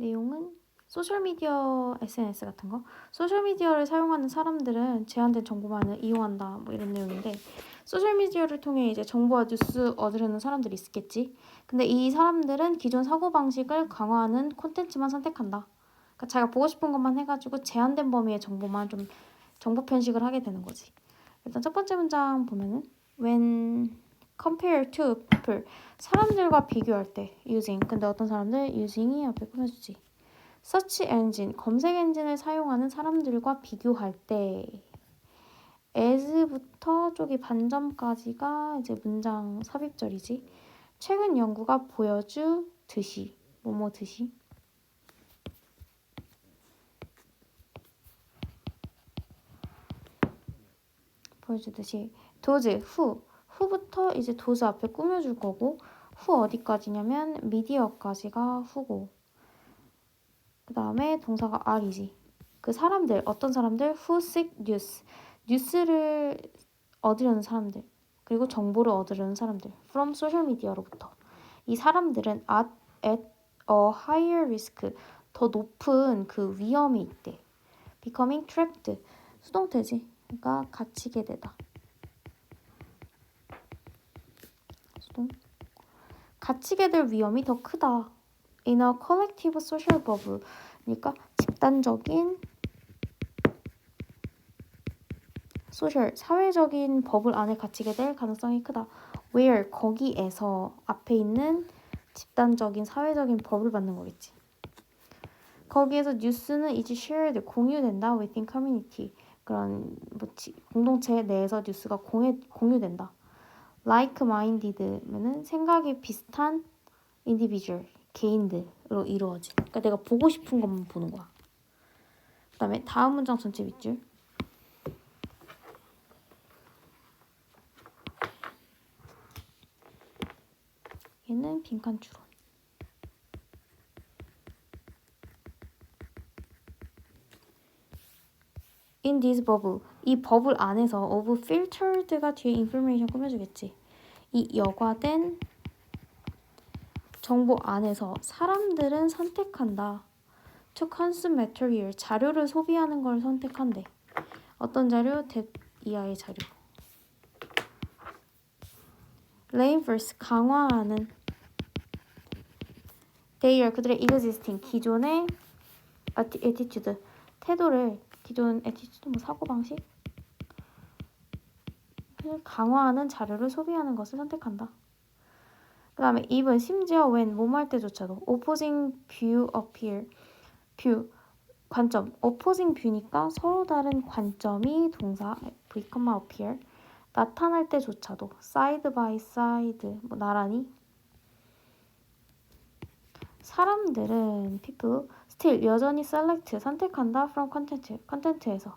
내용은 소셜미디어 SNS 같은 거? 소셜미디어를 사용하는 사람들은 제한된 정보만을 이용한다 뭐 이런 내용인데 소셜미디어를 통해 이제 정보와 뉴스 얻으려는 사람들이 있겠지? 근데 이 사람들은 기존 사고방식을 강화하는 콘텐츠만 선택한다. 그러니까 자기가 보고 싶은 것만 해가지고 제한된 범위의 정보만 좀 정보 편식을 하게 되는 거지. 일단 첫 번째 문장 보면은 when compare to people 사람들과 비교할 때 using. 근데 어떤 사람들? using이 옆에 꾸며주지. search engine 검색 엔진을 사용하는 사람들과 비교할 때 as부터 쪽이 반점까지가 이제 문장 삽입절이지. 최근 연구가 보여주듯이 뭐뭐 듯이. 보여주듯이. 도즈 후 후부터 이제 도즈 앞에 꾸며줄 거고 후 어디까지냐면 미디어까지가 후고. 그 다음에 동사가 are이지. 그 사람들 어떤 사람들? Who seek news? 뉴스를 얻으려는 사람들. 그리고 정보를 얻으려는 사람들. From social media로부터. 이 사람들은 at, at a higher risk 더 높은 그 위험이 있대. Becoming trapped. 수동태지. 그러니까 갇히게 되다 수동 갇히게 될 위험이 더 크다. In a collective social bubble. 그러니까 집단적인 소셜 사회적인 버블 안에 갇히게 될 가능성이 크다. where? 거기에서 앞에 있는 집단적인 사회적인 버블 받는 거겠지. 거기에서 뉴스는 이제 shared 공유된다. within community. 그런 뭐 지, 공동체 내에서 뉴스가 공유, 공유된다. Like-minded면은 생각이 비슷한 individual 개인들로 이루어지. 그러니까 내가 보고 싶은 것만 보는 거야. 그다음에 다음 문장 전체 밑줄. 얘는 빈칸 추론. In this bubble, 이 버블 안에서 of filtered가 뒤에 information 꾸며주겠지. 이 여과된 정보 안에서 사람들은 선택한다. To consume material, 자료를 소비하는 걸 선택한대. 어떤 자료? 대 이하의 자료. reinforce, 강화하는. Their, 그들의 existing, 기존의 attitude, 태도를, 기존 attitude, 뭐 사고방식? 강화하는 자료를 소비하는 것을 선택한다. 그 다음에 even 심지어 when 뭐할 때조차도 opposing view appear view 관점 opposing view니까 서로 다른 관점이 동사 v, appear 나타날 때조차도 side by side 뭐 나란히 사람들은 people still 여전히 select 선택한다 from content 컨텐츠에서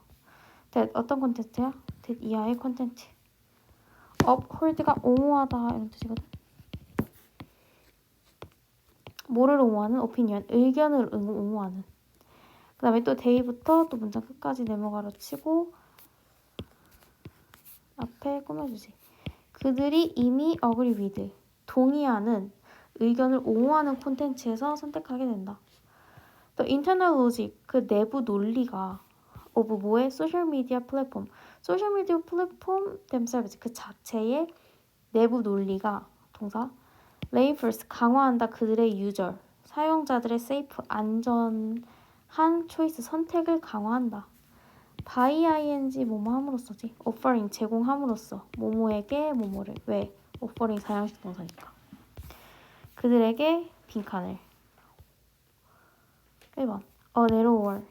that 어떤 컨텐츠야? that 이하의 컨텐츠 uphold가 옹호하다 이런 뜻이거든. 뭐를 옹호하는? opinion, 의견을 옹호하는. 그 다음에 또 day부터 또 문장 끝까지 네모가로 치고 앞에 꾸며주지. 그들이 이미 agree with, 동의하는 의견을 옹호하는 콘텐츠에서 선택하게 된다. 또 internal logic, 그 내부 논리가 of 뭐의 소셜 미디어 플랫폼, 소셜 미디어 플랫폼 themselves 그 자체의 내부 논리가 동사 reinforce 강화한다 그들의 유저 사용자들의 safe 안전한 초이스 선택을 강화한다. by ing 뭐뭐 함으로써지? Offering 제공함으로써. 뭐뭐에게 뭐뭐를. 왜? Offering 사양식 동사니까. 그들에게 빈칸을 1번 a narrower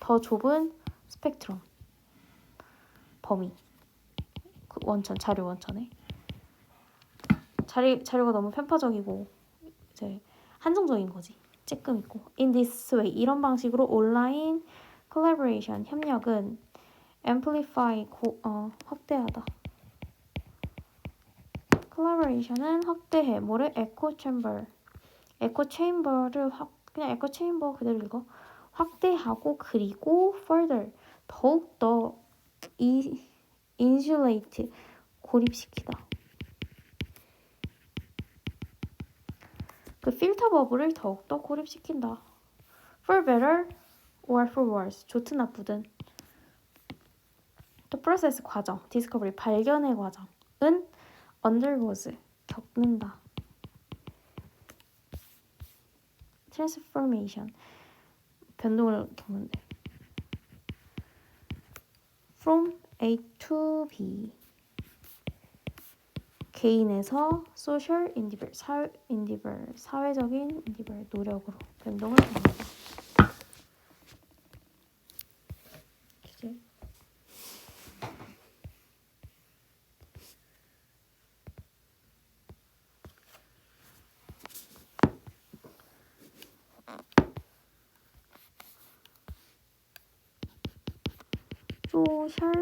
더 좁은 스펙트럼 범위 그 원천 자료 원천에 자리, 자료가 너무 편파적이고 이제 한정적인 거지 쬐끔 있고 in this way 이런 방식으로 온라인 collaboration 협력은 amplify 고, 어, 확대하다 collaboration은 확대해 뭐를 echo chamber echo chamber를 확 그냥 echo chamber 그대로 읽어 확대하고 그리고 further 더욱더 이 insulate 고립시키다. 그 필터 버블을 더욱더 고립시킨다. For better or for worse. 좋든 나쁘든. 또 프로세스 과정, 디스커버리 발견의 과정은 undergoes 겪는다. Transformation 변동을 겪는데. from A to B 개인에서 social endeavor 사회 endeavor 사회적인 endeavor 노력으로 변동을 겪는다. 이제 소셜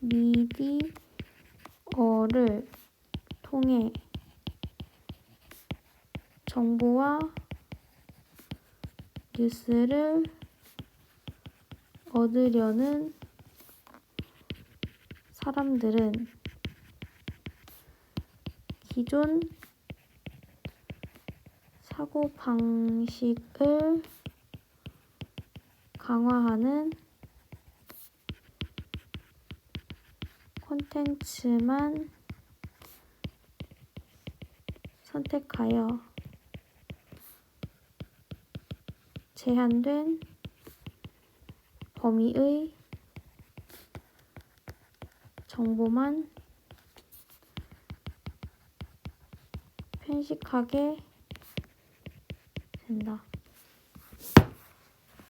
미디어를 통해 정보와 뉴스를 얻으려는 사람들은 기존 사고 방식을 강화하는 콘텐츠만 선택하여 제한된 범위의 정보만 편식하게 된다.